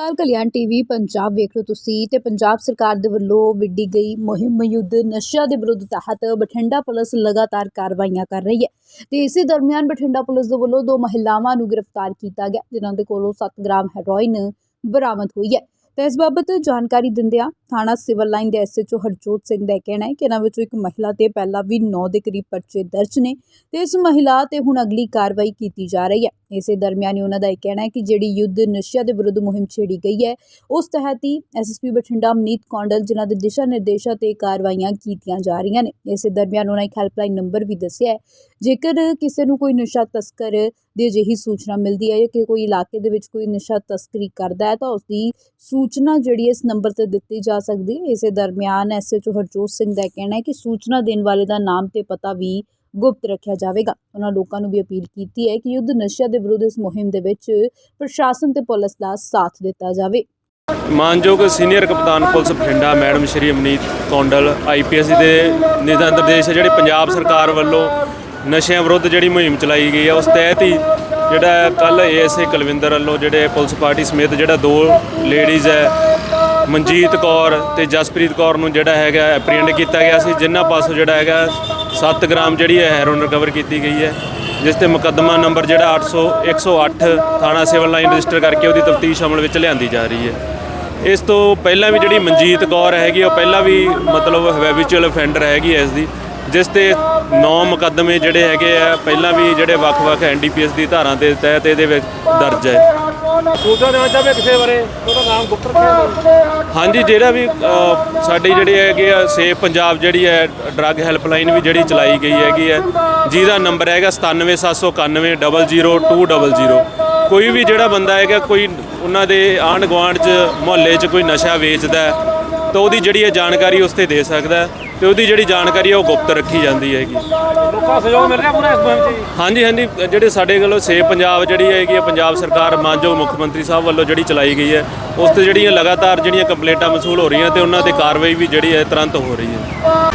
ਕਾਲ ਕਲਿਆਣ TV Punjab ਵੇਖ ਰਹੇ ਤੁਸੀਂ ਤੇ ਪੰਜਾਬ ਸਰਕਾਰ ਦੇ ਵੱਲੋਂ ਵਿੱਢੀ ਗਈ ਮੁਹਿੰਮ ਯੁੱਧ ਨਸ਼ਿਆਂ ਦੇ ਵਿਰੁੱਧ ਤਹਿਤ ਬਠਿੰਡਾ ਪੁਲਿਸ ਲਗਾਤਾਰ ਕਾਰਵਾਈਆਂ ਕਰ ਰਹੀ ਹੈ ਤੇ ਇਸੇ ਦਰਮਿਆਨ ਬਠਿੰਡਾ ਪੁਲਿਸ ਦੇ ਵੱਲੋਂ ਦੋ ਮਹਿਲਾਵਾਂ ਨੂੰ ਗ੍ਰਿਫਤਾਰ ਕੀਤਾ ਗਿਆ, ਜਿਨ੍ਹਾਂ ਦੇ ਕੋਲੋਂ 7 ਗ੍ਰਾਮ ਹੈਰੋਇਨ ਬਰਾਮਦ ਹੋਈ ਹੈ। ਤੇ ਇਸ ਬਾਬਤ ਜਾਣਕਾਰੀ ਦਿੰਦਿਆਂ ਥਾਣਾ ਸਿਵਲ ਲਾਈਨ ਦੇ S H O Harjot Singh ਦਾ ਇਹ ਕਹਿਣਾ ਹੈ ਕਿ ਇਹਨਾਂ ਵਿੱਚੋਂ ਇੱਕ ਮਹਿਲਾ ਤੇ ਪਹਿਲਾਂ ਵੀ 9 ਦੇ ਕਰੀਬ ਪਰਚੇ ਦਰਜ ਨੇ ਤੇ ਇਸ ਮਹਿਲਾ ਤੇ ਹੁਣ ਅਗਲੀ ਕਾਰਵਾਈ ਕੀਤੀ ਜਾ ਰਹੀ ਹੈ। ਇਸੇ ਦਰਮਿਆਨ ਹੀ ਉਹਨਾਂ ਦਾ ਇਹ ਕਹਿਣਾ ਹੈ ਕਿ ਜਿਹੜੀ ਯੁੱਧ ਨਸ਼ਿਆਂ ਦੇ ਵਿਰੁੱਧ ਮੁਹਿੰਮ ਛੇੜੀ ਗਈ ਹੈ, ਉਸ ਤਹਿਤ ਹੀ ਐਸਐਸਪੀ ਬਠਿੰਡਾ, ਅਮਨੀਤ ਕੌਂਡਲ, ਜਿਨ੍ਹਾਂ ਦੇ ਦਿਸ਼ਾ ਨਿਰਦੇਸ਼ਾਂ ਤੇ ਕਾਰਵਾਈਆਂ ਕੀਤੀਆਂ ਜਾ ਰਹੀਆਂ ਨੇ। ਇਸੇ ਦਰਮਿਆਨ ਉਹਨਾਂ ਇੱਕ ਹੈਲਪਲਾਈਨ ਨੰਬਰ ਵੀ ਦੱਸਿਆ ਹੈ। ਜੇਕਰ ਕਿਸੇ ਨੂੰ ਕੋਈ ਨਸ਼ਾ ਤਸਕਰ ਦੀ ਅਜਿਹੀ ਸੂਚਨਾ ਮਿਲਦੀ ਹੈ ਕਿ ਕੋਈ ਇਲਾਕੇ ਦੇ ਵਿੱਚ ਕੋਈ ਨਸ਼ਾ ਤਸਕਰੀ ਕਰਦਾ ਹੈ, ਤਾਂ ਉਸ ਦੀ ਸੂਚਨਾ ਜਿਹੜੀ ਇਸ ਨੰਬਰ ਤੇ ਦਿੱਤੀ ਜਾ ਸਕਦੀ। ਹੈ ਇਸੇ ਦਰਮਿਆਨ ਐਸਐਚਓ ਹਰਜੋਤ ਸਿੰਘ ਦਾ ਕਹਿਣਾ ਹੈ ਕਿ ਸੂਚਨਾ ਦੇਣ ਵਾਲੇ ਦਾ ਨਾਮ ਤੇ ਪਤਾ ਵੀ ਗੁਪਤ ਰੱਖਿਆ ਜਾਵੇਗਾ। ਉਹਨਾਂ ਲੋਕਾਂ ਨੂੰ ਵੀ ਅਪੀਲ ਕੀਤੀ ਹੈ ਕਿ ਯੁੱਧ ਨਸ਼ਿਆਂ ਦੇ ਵਿਰੁੱਧ ਇਸ ਮੁਹਿੰਮ ਦੇ ਵਿੱਚ ਪ੍ਰਸ਼ਾਸਨ ਤੇ ਪੁਲਿਸ ਦਾ ਸਾਥ ਦਿੱਤਾ ਜਾਵੇ। ਮਾਨਯੋਗ ਸੀਨੀਅਰ ਕਪਤਾਨ police Bathinda madam Shri Amneet Kondal IPS ਦੇ ਨਿਰਦੇਸ਼ ਜਿਹੜੇ ਪੰਜਾਬ ਸਰਕਾਰ ਵੱਲੋਂ ਨਸ਼ਿਆਂ ਵਿਰੁੱਧ ਜਿਹੜੀ ਮੁਹਿੰਮ ਚਲਾਈ ਗਈ ਹੈ ਉਸ ਤਹਿਤ ਹੀ ਜਿਹੜਾ ਕੱਲ ਏਐਸਏ ਕੁਲਵਿੰਦਰ ਵੱਲੋਂ ਜਿਹੜੇ ਪੁਲਿਸ ਪਾਰਟੀ ਸਮੇਤ ਜਿਹੜਾ ਦੋ ਲੇਡੀਜ਼ ਹੈ ਮਨਜੀਤ ਕੌਰ ਤੇ ਜਸਪ੍ਰੀਤ ਕੌਰ ਨੂੰ ਜਿਹੜਾ ਹੈਗਾ ਐਪਰੀਹੈਂਡ ਕੀਤਾ ਗਿਆ ਸੀ। ਜਿਨ੍ਹਾਂ ਪਾਸੋਂ ਜਿਹੜਾ ਹੈਗਾ 7 ਗ੍ਰਾਮ ਜਿਹੜੀ ਹੈ ਹੈਰੋਨ ਰਿਕਵਰ ਕੀਤੀ ਗਈ ਹੈ, ਜਿਸ ਤੇ ਮੁਕੱਦਮਾ ਨੰਬਰ ਜਿਹੜਾ 800 108 ਥਾਣਾ ਸਿਵਲ ਲਾਈਨ ਰਜਿਸਟਰ ਕਰਕੇ ਉਹਦੀ ਤਫਤੀਸ਼ ਅਮਲ ਵਿੱਚ ਲਿਆਂਦੀ ਜਾ ਰਹੀ ਹੈ। ਇਸ ਤੋਂ ਪਹਿਲਾਂ ਵੀ ਜਿਹੜੀ ਮਨਜੀਤ ਕੌਰ ਹੈਗੀ, ਉਹ ਪਹਿਲਾਂ ਵੀ ਮਤਲਬ ਹੈਬਿਚੁਅਲ ਅਫੈਂਡਰ ਹੈਗੀ ਹੈ ਇਸ ਦੀ, ਜਿਸ ਤੇ ਨੌ ਮੁਕੱਦਮੇ ਜਿਹੜੇ ਹੈਗੇ ਆ, ਪਹਿਲਾਂ ਵੀ ਜਿਹੜੇ ਵੱਖ-ਵੱਖ ਐਨਡੀਪੀਐਸ ਦੀ ਧਾਰਾ ਦੇ ਤਹਿਤ ਇਹਦੇ ਵਿੱਚ ਦਰਜ ਹੈ। ਸੂਚਨਾ ਦੇਣਾ ਚਾਹਵੇ ਕਿਸੇ ਬਾਰੇ ਉਹਦਾ ਨਾਮ ਗੁਪਤ ਰੱਖਿਆ। ਹਾਂਜੀ ਜਿਹੜਾ ਵੀ ਸਾਡੀ ਜਿਹੜੀ ਹੈਗੀ ਆ ਸੇਫ ਪੰਜਾਬ ਜਿਹੜੀ ਹੈ ਡਰੱਗ ਹੈਲਪਲਾਈਨ ਵੀ ਜਿਹੜੀ ਚਲਾਈ ਗਈ ਹੈਗੀ ਹੈ ਜਿਹਦਾ ਨੰਬਰ ਹੈਗਾ 9779900200 ਕੋਈ ਵੀ ਜਿਹੜਾ ਬੰਦਾ ਹੈਗਾ ਕੋਈ ਉਹਨਾਂ ਦੇ ਆਂਢ ਗੁਆਂਢ 'ਚ ਮੁਹੱਲੇ 'ਚ ਕੋਈ ਨਸ਼ਾ ਵੇਚਦਾ ਹੈ, ਤਾਂ ਉਹਦੀ ਜਿਹੜੀ ਹੈ ਜਾਣਕਾਰੀ ਉਸ ਤੇ ਦੇ ਸਕਦਾ ਹੈ ਤੇ ਉਹਦੀ ਜਿਹੜੀ ਜਾਣਕਾਰੀ ਹੈ ਉਹ ਗੁਪਤ ਰੱਖੀ ਜਾਂਦੀ ਹੈਗੀ ਲੋਕਾਂ ਸਹਿਯੋਗ ਮਿਲ ਰਿਹਾ ਪੂਰਾ ਇਸ ਮੁਹਿੰਮ 'ਚ ਜੀ? ਹਾਂਜੀ ਹਾਂਜੀ ਜਿਹੜੇ ਸਾਡੇ ਵੱਲੋਂ ਸੇਫ ਪੰਜਾਬ ਜਿਹੜੀ ਹੈਗੀ ਹੈ ਪੰਜਾਬ ਸਰਕਾਰ ਮਾਨਯੋਗ ਮੁੱਖ ਮੰਤਰੀ ਸਾਹਿਬ ਵੱਲੋਂ ਜਿਹੜੀ ਚਲਾਈ ਗਈ ਹੈ ਉਸ ਤੇ ਜਿਹੜੀਆਂ ਲਗਾਤਾਰ ਜਿਹੜੀਆਂ ਕੰਪਲੇਂਟਾਂ ਮਸੂਲ ਹੋ ਰਹੀਆਂ ਤੇ ਉਹਨਾਂ ਤੇ ਕਾਰਵਾਈ ਵੀ ਜਿਹੜੀ ਹੈ ਤੁਰੰਤ ਹੋ ਰਹੀ ਹੈ